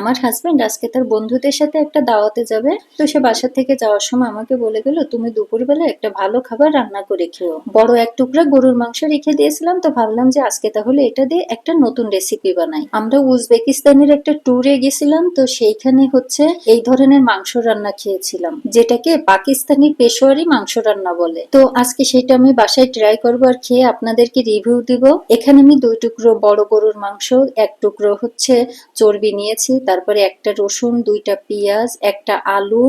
আমার হাজব্যান্ড আজকে তার বন্ধুদের সাথে একটা দাওয়াতে যাবে। তো সে বাসা থেকে যাওয়ার সময় আমাকে বলে গেল, তুমি দুপুরবেলা একটা ভালো খাবার রান্না করে খেও। বড় এক টুকরা গরুর মাংস রেখে দিয়েছিলাম, তো ভাবলাম যে আজকে তাহলে এটা দিয়ে একটা নতুন রেসিপি বানাই। আমরা উজবেকিস্তানের একটা ট্যুরে গেছিলাম, তো সেইখানে হচ্ছে এই ধরনের মাংস রান্না খেয়েছিলাম, যেটাকে পাকিস্তানি পেশোয়ারি মাংস রান্না বলে। তো আজকে সেটা আমি বাসায় ট্রাই করব আর খেয়ে আপনাদেরকে রিভিউ দিব। এখানে আমি দুই টুকরো বড় গরুর মাংস, এক টুকরো হচ্ছে চর্বি নিয়েছি তারপরে একটা রসুন, দুইটা পেঁয়াজ, একটা আলু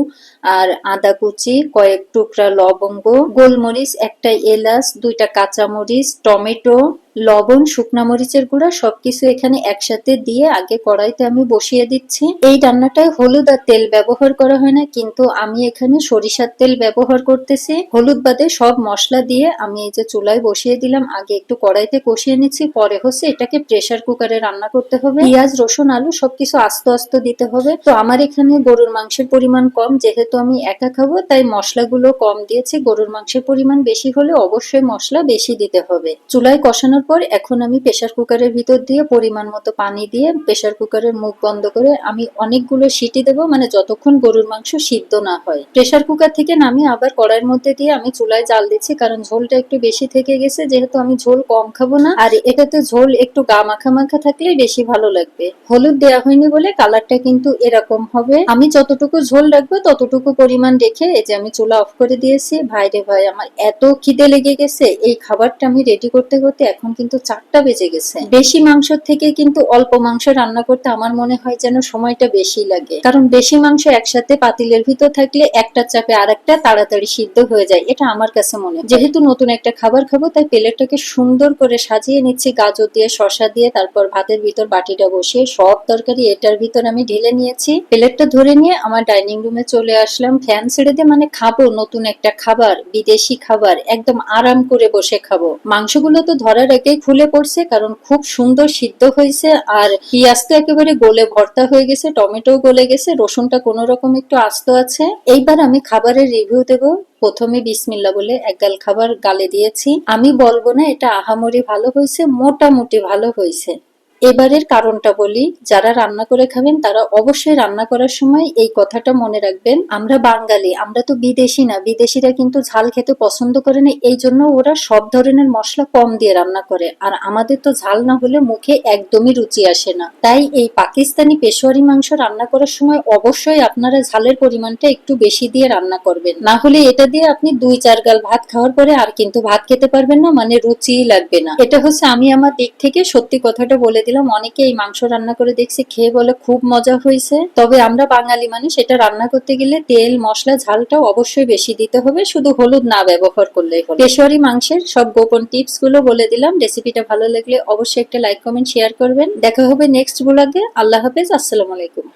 আর আদা কুচি, কয়েক টুকরা লবঙ্গ, গোলমরিচ, একটা এলাচ, দুইটা কাঁচামরিচ, টমেটো লবণ, শুকনা মরিচের গুঁড়া, সবকিছু এখানে একসাথে দিয়ে আগে কড়াইতে আমি বসিয়ে দিচ্ছি। এই রান্নাটায় হলুদ আর তেল ব্যবহার করা হয় না, কিন্তু আমি এখানে সরিষার তেল ব্যবহার করতেছি। হলুদ বাদে সব মশলা দিয়ে আমি এই যে চুলায় বসিয়ে দিলাম, আগে একটু কড়াইতে কষিয়ে নিচ্ছি। পরে হচ্ছে এটাকে প্রেসার কুকারে রান্না করতে হবে। পেঁয়াজ, রসুন, আলু সবকিছু আস্তে আস্তে দিতে হবে। তো আমার এখানে গরুর মাংসের পরিমাণ কম, যেহেতু আমি একা খাব, তাই মশলাগুলো কম দিয়েছি। গরুর মাংসের পরিমাণ বেশি হলে অবশ্যই মশলা বেশি দিতে হবে। চুলায় কষানোর পর এখন আমি প্রেসার কুকারের ভিতর দিয়ে পরিমাণ মতো পানি দিয়ে প্রেসার কুকারের মুখ বন্ধ করে আমি অনেকগুলো সিটি দেবো মানে যতক্ষণ গরুর মাংস সিদ্ধ না হয়। প্রেসার কুকার থেকে নামিয়ে আবার কড়াইয়ের মধ্যে দিয়ে আমি চুলায় জাল দিচ্ছি, কারণ ঝোলটা একটু বেশি থেকে গেছে, যেহেতু আমি ঝোল কম খাব না। আর এটাতে ঝোল একটু গা মাখা মাখা থাকলে বেশি ভালো লাগবে। হলুদ দেওয়া হয়নি বলে কালারটা কিন্তু এরকম হবে। আমি যতটুকু ঝোল রাখব ততটুকু পরিমাণ রেখে এই যে আমি চুলা অফ করে দিয়েছি। ভাই রে ভাই, আমার এত খিদে লেগে গেছে। এই খাবারটা আমি রেডি করতে করতে এখন কিন্তু চারটা বেজে গেছে। বেশি মাংস থেকে কিন্তু অল্প মাংস রান্না করতে আমার মনে হয় যেন সময়টা বেশি লাগে। কারণ বেশি মাংস একসাথে পাতিলের ভিতর থাকলে একটা চাপে আর একটা তাড়াতাড়ি সিদ্ধ হয়ে যায়, এটা আমার কাছে মনে। যেহেতু নতুন একটা খাবার খাব, তাই প্লেটটাকে সুন্দর করে সাজিয়ে নিচ্ছি, গাজর দিয়ে, শসা দিয়ে, তারপর ভাতের ভিতর বাটিটা বসিয়ে সব তরকারি এটার ভিতর আমি ঢেলে নিয়েছি। প্লেটটা ধরে নিয়ে আমার ডাইনিং রুমে চলে আসলাম। ফ্যান ছেড়ে দিয়ে মানে খাব নতুন একটা খাবার, বিদেশি খাবার, একদম আরাম করে বসে খাব। মাংসগুলো তো ধরার আগেই খুলে পড়ছে, কারণ খুব সুন্দর সিদ্ধ হয়েছে আর পেঁয়াজ তো একেবারে গলে ভর্তা হয়ে গেছে টমেটো গলে গেছে, রসুনটা কোনো রকম একটু আস্ত আছে। এইবার আমি খাবারের রিভিউ দেব। প্রথমে বিসমিল্লা বলে এক গাল খাবার গালে দিয়েছি। আমি বলব না এটা আহামরি ভালো হয়েছে, মোটামুটি ভালো হয়েছে। এবারের কারণটা বলি, যারা রান্না করে খাবেন তারা অবশ্যই রান্না করার সময় এই কথাটা মনে রাখবেন, আমরা বাঙালি, আমরা তো বিদেশি না, বিদেশিরা কিন্তু ঝাল খেতে পছন্দ করে না, এই জন্য ওরা সব ধরনের মশলা কম দিয়ে রান্না করে। আর আমাদের তো ঝাল না হলে মুখে একদমই রুচি আসে না। তাই এই পাকিস্তানি পেশোয়ারি মাংস রান্না করার সময় অবশ্যই আপনারা ঝালের পরিমাণটা একটু বেশি দিয়ে রান্না করবেন। না হলে এটা দিয়ে আপনি দুই চার গাল ভাত খাওয়ার পরে আর কিন্তু ভাত খেতে পারবেন না মানে রুচিই লাগবে না। এটা হচ্ছে আমি আমার দিক থেকে সত্যি কথাটা বলে দিলাম। অনেকে এই মাংস রান্না করে দেখছি, খেয়ে বলে খুব মজা হয়েছে। তবে আমরা বাঙালি মানুষ, এটা রান্না করতে গেলে তেল, মশলা, ঝালটাও অবশ্যই বেশি দিতে হবে। শুধু হলুদ না ব্যবহার করলেই হবে পেশোয়ারি মাংসের সব গোপন টিপসগুলো বলে দিলাম। রেসিপিটা ভালো লাগলে অবশ্যই একটা লাইক, কমেন্ট, শেয়ার করবেন। দেখা হবে নেক্সট ব্লগে। আল্লাহ হাফেজ, আসসালামু আলাইকুম।